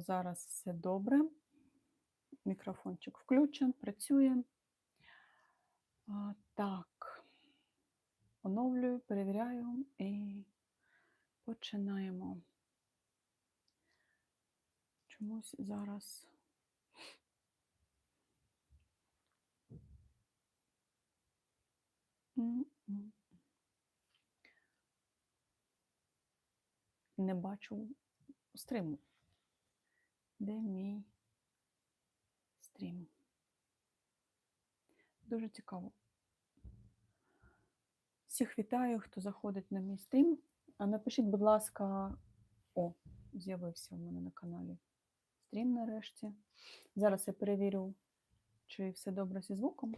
зараз все добре. Мікрофончик включен, працює. Так, оновлюю, перевіряю і починаємо. Чомусь зараз. Не бачу стриму. Де мій стрім? Дуже цікаво. Всіх вітаю, хто заходить на мій стрім. А напишіть, будь ласка, о, з'явився в мене на каналі стрім нарешті. Зараз я перевірю, чи все добре зі звуком.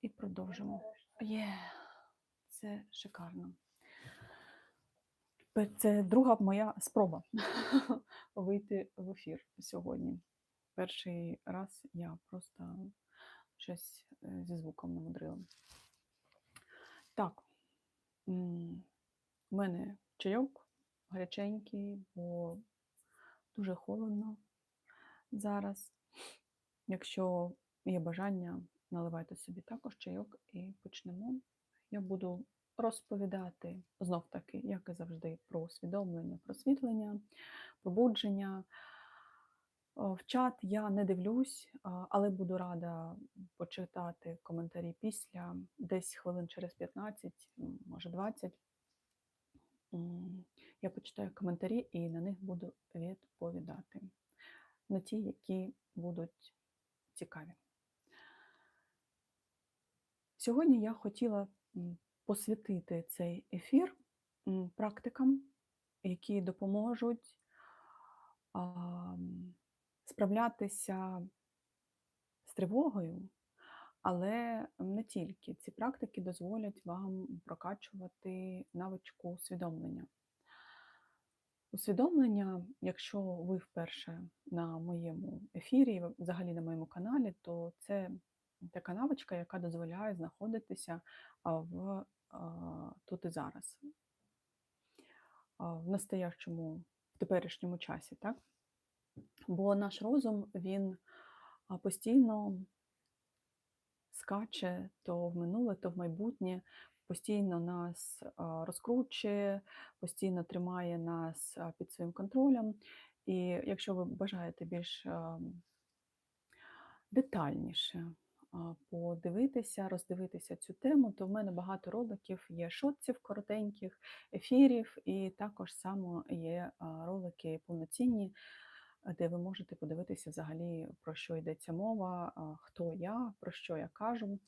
І продовжимо. Є, це шикарно. Це друга моя спроба вийти в ефір сьогодні. Перший раз я просто щось е, зі звуком намудрила. Так, в мене чайок гаряченький, бо дуже холодно зараз. Якщо є бажання, наливайте собі також чайок і почнемо. Я буду розповідати знов таки, як і завжди, про усвідомлення, просвітлення, пробудження. В чат я не дивлюсь, але буду рада почитати коментарі після, десь хвилин через 15, може 20. Я почитаю коментарі і на них буду відповідати. На ті, які будуть цікаві. Сьогодні я хотіла посвятити цей ефір практикам, які допоможуть справлятися з тривогою, але не тільки. Ці практики дозволять вам прокачувати навичку усвідомлення. Усвідомлення, якщо ви вперше на моєму ефірі, взагалі на моєму каналі, то це така навичка, яка дозволяє знаходитися в тут і зараз, в настоящому, в теперішньому часі, так? Бо наш розум він постійно скаче то в минуле, то в майбутнє, постійно нас розкручує, постійно тримає нас під своїм контролем. І якщо ви бажаєте більш детальніше а, подивитися, роздивитися цю тему, то в мене багато роликів є шотців коротеньких, ефірів, і також само є ролики повноцінні, де ви можете подивитися взагалі, про що йдеться мова, хто я, про що я кажу.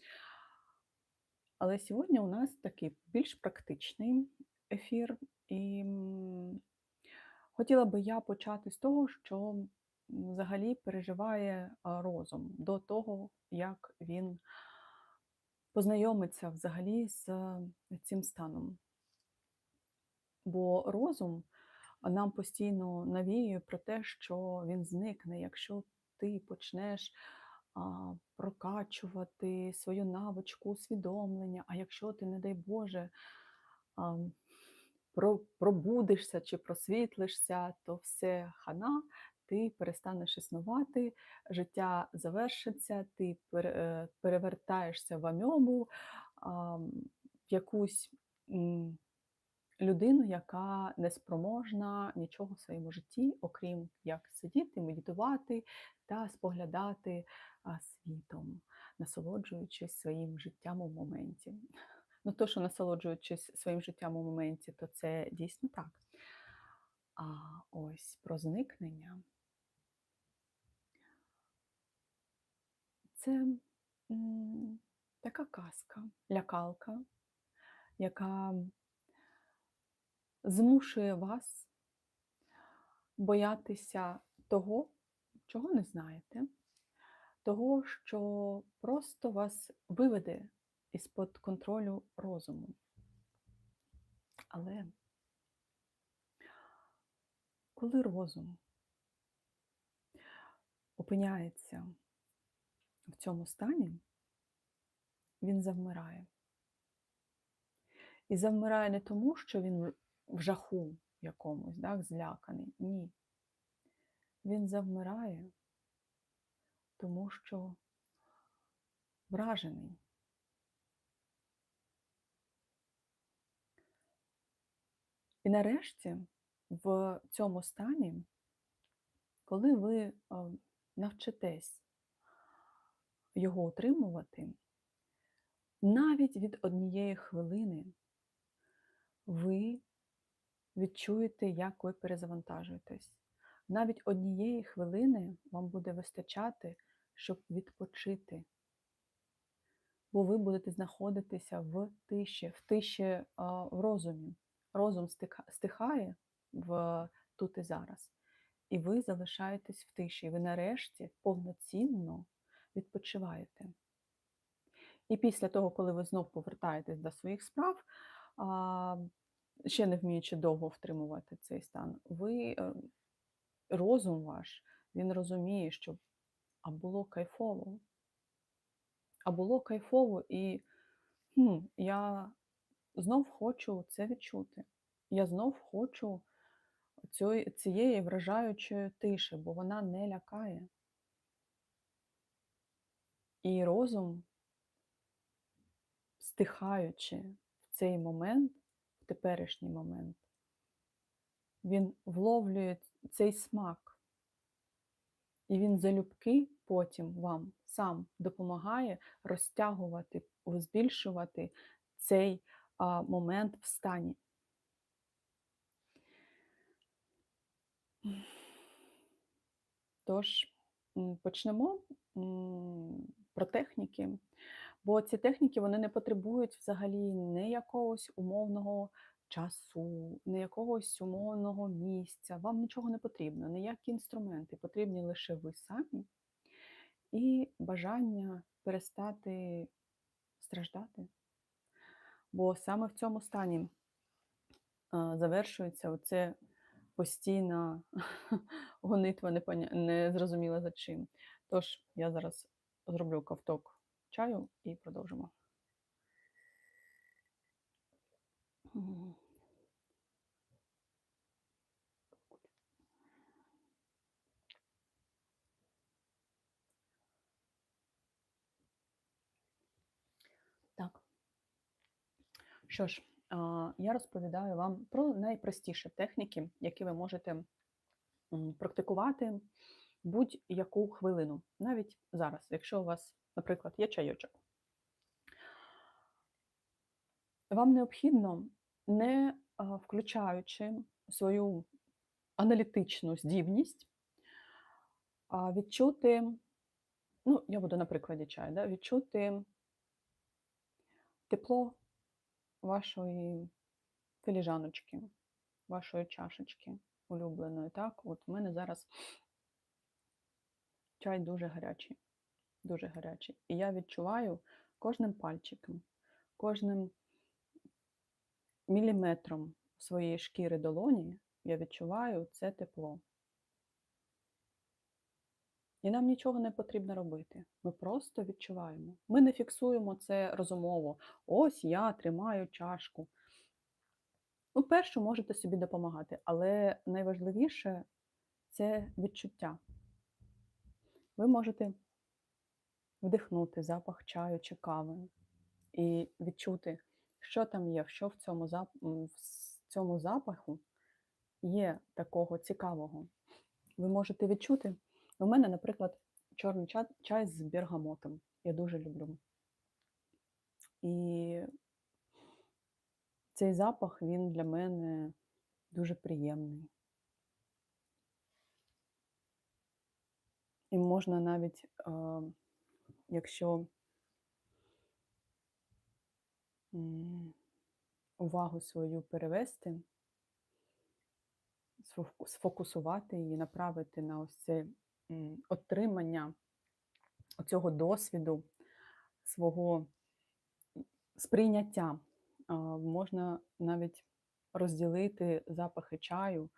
Але сьогодні у нас такий більш практичний ефір, і хотіла би я почати з того, що взагалі переживає розум до того, як він познайомиться взагалі з цим станом. Бо розум нам постійно навіює про те, що він зникне, якщо ти почнеш прокачувати свою навичку усвідомлення, а якщо ти, не дай Боже, пробудишся чи просвітлишся, то все хана, ти перестанеш існувати, життя завершиться, ти е, перевертаєшся в амьобу, в якусь людину, яка не спроможна нічого в своєму житті, окрім як сидіти, медитувати та споглядати світом, насолоджуючись своїм життям у моменті. Ну, то, що насолоджуючись своїм життям у моменті, то це дійсно так. А ось про зникнення це така казка, лякалка, яка змушує вас боятися того, чого не знаєте, того, що просто вас виведе із-под контролю розуму. Але коли розум опиняється в цьому стані, він завмирає. І завмирає не тому, що він в жаху якомусь, так, зляканий. Ні. він завмирає, тому що вражений. І нарешті в цьому стані, коли ви навчитесь його утримувати, навіть від однієї хвилини ви відчуєте, як ви перезавантажуєтесь. Навіть однієї хвилини вам буде вистачати, щоб відпочити. Бо ви будете знаходитися в тиші, в тиші в розумі. Розум стихає в тут і зараз. І ви залишаєтесь в тиші. І ви нарешті повноцінно відпочиваєте. І після того, коли ви знов повертаєтесь до своїх справ, ще не вміючи довго втримувати цей стан, ви е, розум ваш, він розуміє, що а було кайфово. А було кайфово, і хм, я знов хочу це відчути. Я знов хочу цієї, цієї вражаючої тиші, бо вона не лякає. І розум, стихаючи в цей момент, в теперішній момент, він вловлює цей смак. І він залюбки потім вам сам допомагає розтягувати, збільшувати цей а, момент в стані. Тож, почнемо про техніки, бо ці техніки вони не потребують взагалі не якогось умовного часу, не якогось умовного місця. Вам нічого не потрібно, ніякі інструменти. Потрібні лише ви самі і бажання перестати страждати. Бо саме в цьому стані завершується оце постійна гонитва незрозуміла за чим. Тож я зараз зроблю ковток чаю і продовжимо. Так. Що ж, я розповідаю вам про найпростіші техніки, які ви можете практикувати будь-яку хвилину, навіть зараз, якщо у вас, наприклад, є чайочок. Вам необхідно, не включаючи свою аналітичну здібність, відчути, ну, я буду на прикладі чаю, да, відчути тепло вашої філіжаночки, вашої чашечки улюбленої. Так, от в мене зараз чай дуже гарячий, дуже гарячий. І я відчуваю кожним пальчиком, кожним міліметром своєї шкіри долоні, я відчуваю це тепло. І нам нічого не потрібно робити. Ми просто відчуваємо. Ми не фіксуємо це розумово. Ось я тримаю чашку. Ну, перше, можете собі допомагати, але найважливіше це відчуття. Ви можете вдихнути запах чаю чи кави і відчути, що там є, що в цьому, в цьому запаху є такого цікавого. Ви можете відчути. У мене, наприклад, чорний чай з бергамотом. Я дуже люблю. І цей запах, він для мене дуже приємний. І можна навіть, якщо увагу свою перевести, сфокусувати її, направити на ось це отримання цього досвіду, свого сприйняття. Можна навіть розділити запахи чаю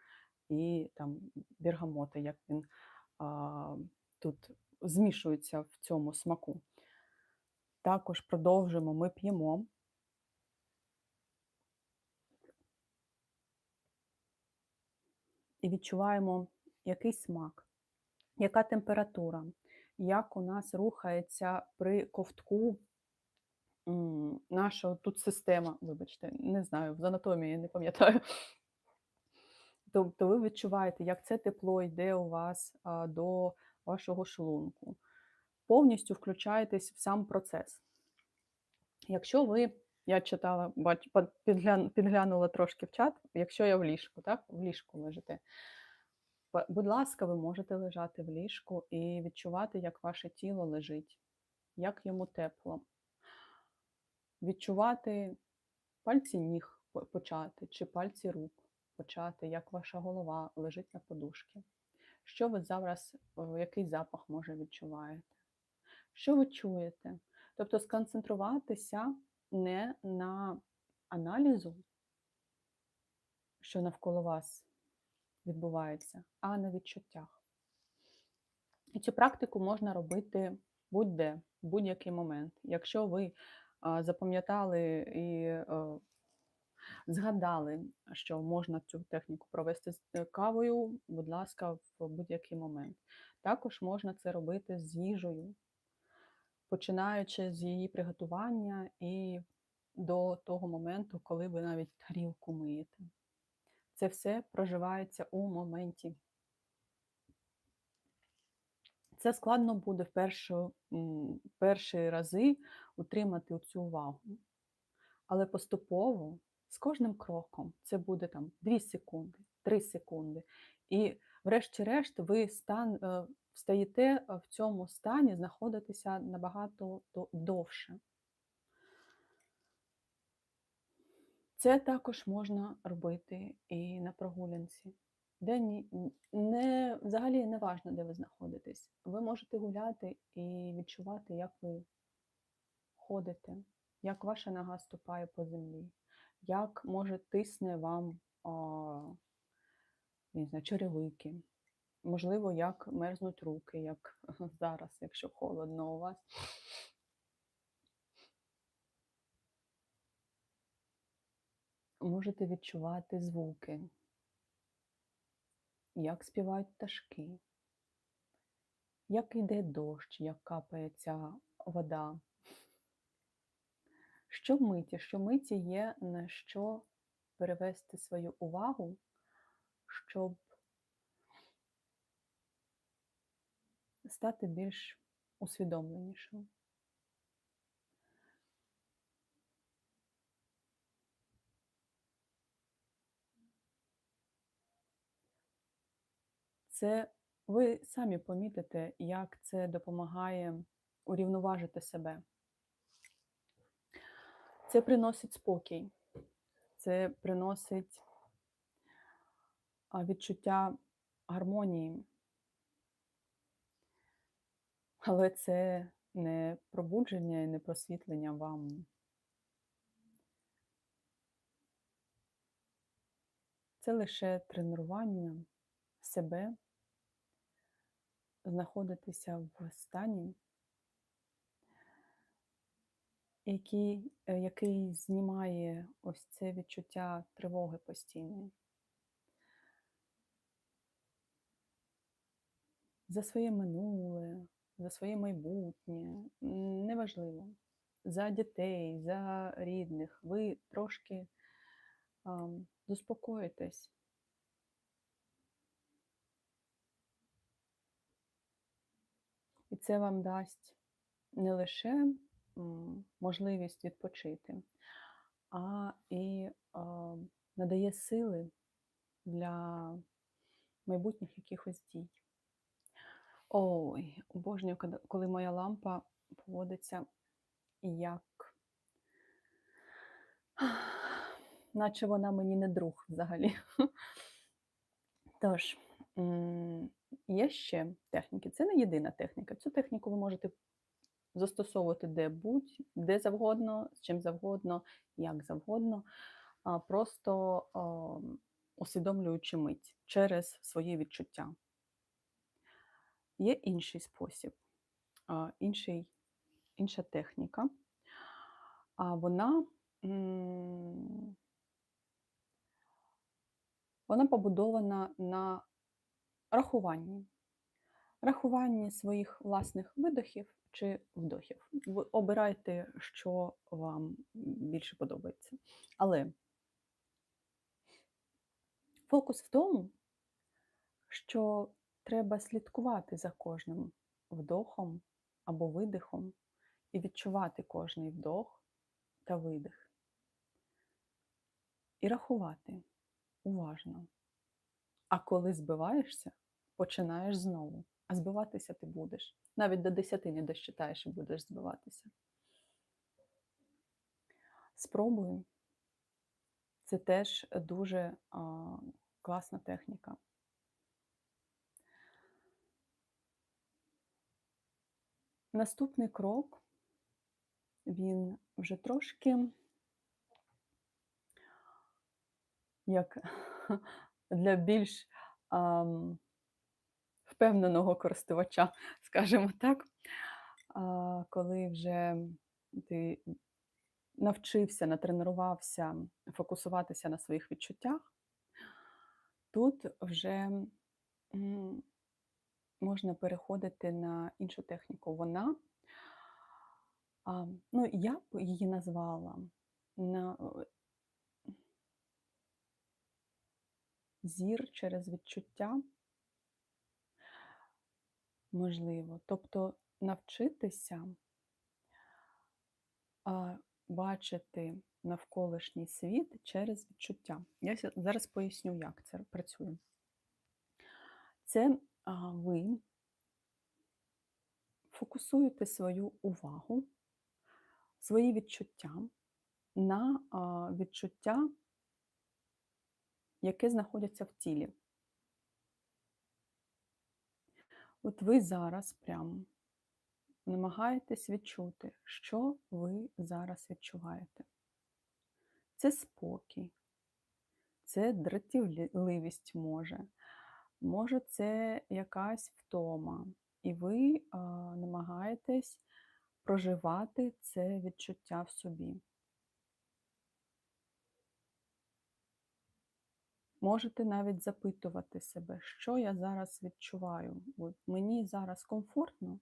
і там бергамота, як він тут змішується в цьому смаку. Також продовжимо, ми п'ємо. І відчуваємо який смак. яка температура, як у нас рухається при ковтку наша тут система, вибачте, не знаю, з анатомії не пам'ятаю. Тобто ви відчуваєте, як це тепло йде у вас до вашого шлунку. Повністю включаєтесь в сам процес. Якщо ви, я читала, підглянула трошки в чат, якщо я в ліжку, так, в ліжку лежите. Будь ласка, ви можете лежати в ліжку і відчувати, як ваше тіло лежить, як йому тепло. Відчувати пальці ніг почати, чи пальці рук почати, як ваша голова лежить на подушці. Що ви зараз, який запах може відчуваєте? Що ви чуєте? Тобто сконцентруватися не на аналізу, що навколо вас відбувається, а на відчуттях. І цю практику можна робити будь-де, в будь-який момент. Якщо ви запам'ятали і згадали, що можна цю техніку провести з е, кавою, будь ласка, в будь-який момент. Також можна це робити з їжею, починаючи з її приготування і до того моменту, коли ви навіть тарілку миєте. Це все проживається у моменті. Це складно буде в першу, перші рази утримати цю увагу. Але поступово, з кожним кроком, це буде там 2 секунди, 3 секунди. І врешті-решт ви стан, е, стаєте е, в цьому стані знаходитися набагато довше. Це також можна робити і на прогулянці. Де ні, не, взагалі не важно, де ви знаходитесь. Ви можете гуляти і відчувати, як ви ходите, як ваша нога ступає по землі, як може тисне вам а, не знаю, черевики, можливо, як мерзнуть руки, як зараз, якщо холодно у вас. Можете відчувати звуки, як співають пташки, як йде дощ, як капає ця вода. Щомиті, щомиті є на що перевести свою увагу, щоб стати більш усвідомленішим. Це ви самі помітите, як це допомагає урівноважити себе. Це приносить спокій, це приносить відчуття гармонії. Але це не пробудження і не просвітлення вам. Це лише тренування себе, знаходитися в стані, який, е, який знімає ось це відчуття тривоги постійної. За своє минуле, за своє майбутнє, неважливо. За дітей, за рідних, ви трошки ам, заспокоїтесь. І це вам дасть не лише можливість відпочити, а і надає сили для майбутніх якихось дій. Ой, обожнюю, коли- моя лампа поводиться як, наче вона мені не друг взагалі. Тож, є ще техніки. Це не єдина техніка. Цю техніку ви можете застосовувати де будь, де завгодно, з чим завгодно, як завгодно, просто усвідомлюючи мить через свої відчуття. Є інший спосіб, інший, інша техніка. А вона, вона побудована на рахуванні. рахуванні своїх власних видохів чи вдохів. Ви обирайте, що вам більше подобається. Але фокус в тому, що треба слідкувати за кожним вдохом або видихом і відчувати кожний вдох та видих. І рахувати уважно. А коли збиваєшся, починаєш знову. А збиватися ти будеш. Навіть до 10 не досчитаєш і будеш збиватися. Спробуй. Це теж дуже а, класна техніка. Наступний крок, він вже трошки як для більш ам, впевненого користувача, скажімо так, коли вже ти навчився, натренувався фокусуватися на своїх відчуттях, тут вже можна переходити на іншу техніку. Вона, ну, я б її назвала на е, зір через відчуття, можливо. Тобто навчитися бачити навколишній світ через відчуття. Я зараз поясню, як це працює. Це ви фокусуєте свою увагу, свої відчуття на відчуття, яке знаходяться в тілі. От ви зараз прям намагаєтесь відчути, що ви зараз відчуваєте. Це спокій, це дратівливість може, може, це якась втома, і ви намагаєтесь проживати це відчуття в собі. Можете навіть запитувати себе, що я зараз відчуваю. От мені зараз комфортно,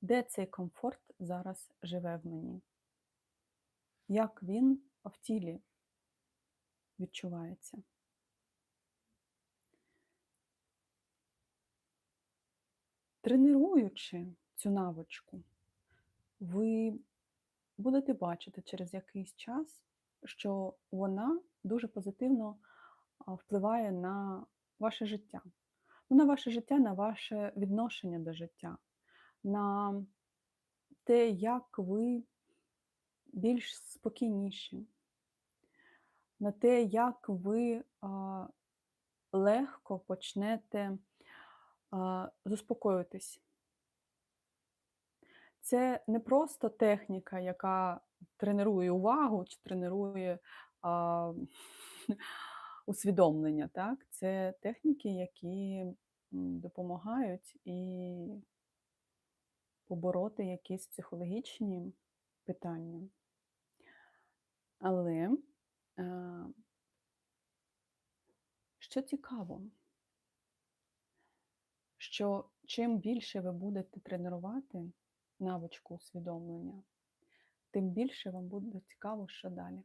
де цей комфорт зараз живе в мені? Як він в тілі відчувається? Тренуючи цю навичку, ви будете бачити через якийсь час, що вона дуже позитивно впливає на ваше життя. Ну, на ваше життя, на ваше відношення до життя, на те, як ви більш спокійніші, на те, як ви а, легко почнете а, заспокоюватись. Це не просто техніка, яка тренує увагу чи тренує а, усвідомлення. Так? Це техніки, які допомагають і побороти якісь психологічні питання. Але що цікаво, що чим більше ви будете тренувати навичку усвідомлення, тим більше вам буде цікаво, що далі.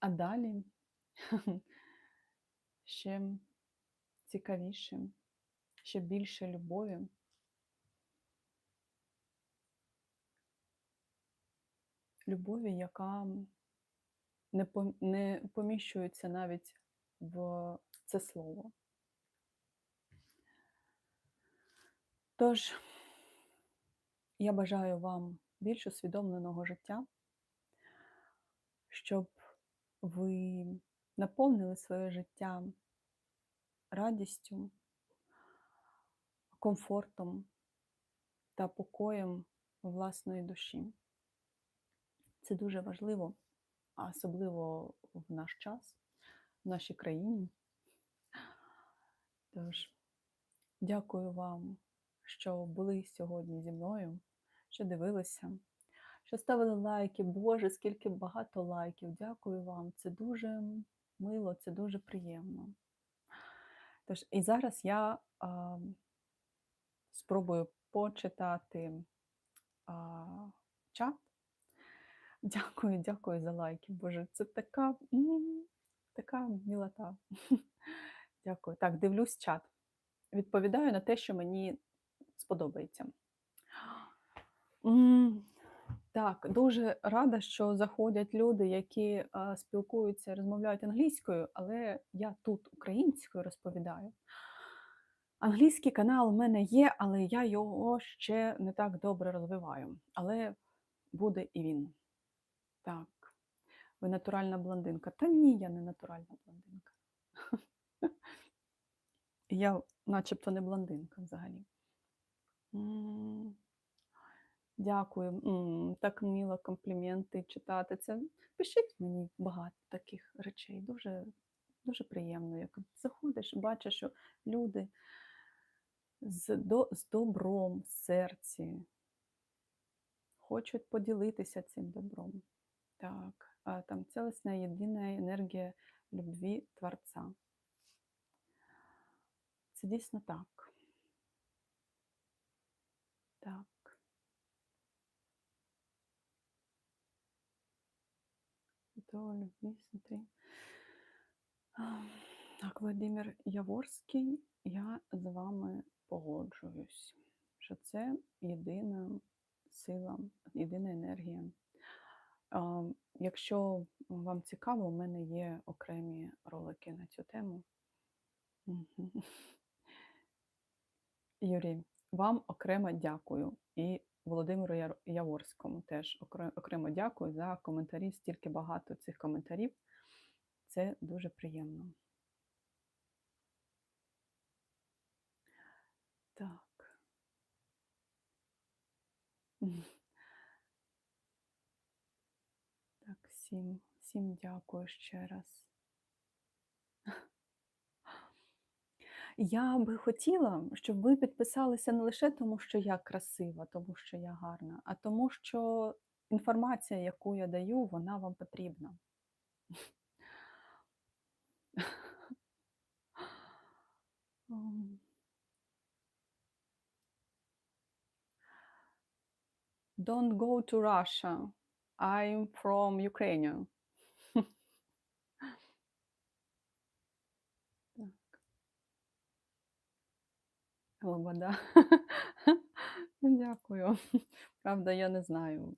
А далі ще цікавіше, ще більше любові. Любові, яка не поміщується навіть в це слово. Тож, я бажаю вам більш усвідомленого життя, щоб ви наповнили своє життя радістю, комфортом та покоєм власної душі. Це дуже важливо, особливо в наш час, в нашій країні. Тож, дякую вам, що були сьогодні зі мною, що дивилися, що ставили лайки. Боже, скільки багато лайків. Дякую вам. Це дуже мило, це дуже приємно. Тож, і зараз я а, спробую почитати а, чат. Дякую, дякую за лайки. Боже, це така, така мілота. Дякую. Так, дивлюсь чат. Відповідаю на те, що мені сподобається. Так, дуже рада, що заходять люди, які а, спілкуються, розмовляють англійською, але я тут українською розповідаю. Англійський канал у мене є, але я його ще не так добре розвиваю. Але буде і він. Так, ви натуральна блондинка. Та ні, я не натуральна блондинка. Я начебто не блондинка взагалі. Дякую. Так мило компліменти читати. Це пишіть мені багато таких речей. Дуже, дуже приємно. Як заходиш, бачиш, що люди з, до, з добром в серці хочуть поділитися цим добром. Так, а там целостная єдина енергія любві Творця. Це дійсно так. Так. До любві, смотри. Так, Владимир Яворський, я з вами погоджуюсь, що це єдина сила, єдина енергія. Якщо вам цікаво, у мене є окремі ролики на цю тему. Юрій, вам окремо дякую. І Володимиру Яворському теж окремо дякую за коментарі. Стільки багато цих коментарів. Це дуже приємно. Так. Так, всім, всім дякую ще раз. Я би хотіла, щоб ви підписалися не лише тому, що я красива, тому що я гарна, а тому, що інформація, яку я даю, вона вам потрібна. Ем. Don't go to Russia. I'm from Ukraine. Лобода. Дякую. Правда, я не знаю,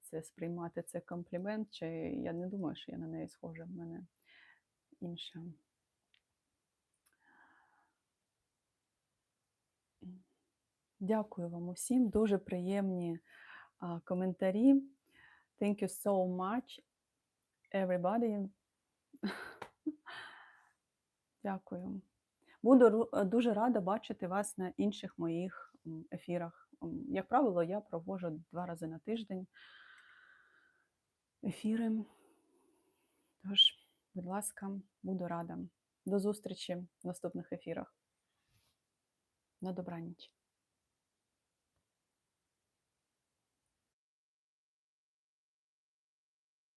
це сприймати це комплімент, чи я не думаю, що я на неї схожа. В мене інша. Дякую вам усім. Дуже приємні коментарі. Thank you so much, everybody. Дякую. Буду е, дуже рада бачити вас на інших моїх ефірах. Як правило, я провожу два рази на тиждень ефіри. Тож, будь ласка, буду рада. До зустрічі в наступних ефірах. На добраніч.